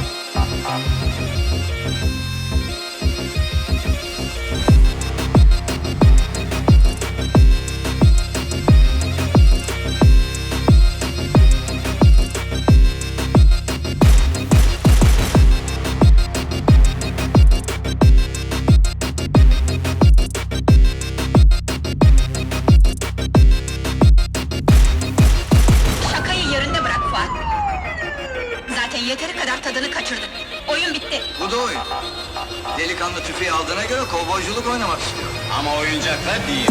Música zaten yeteri kadar tadını kaçırdım. Oyun bitti. Bu da oyun. Delikanlı tüfeği aldığına göre kovboyculuk oynamak istiyor. Ama oyuncaklar değil.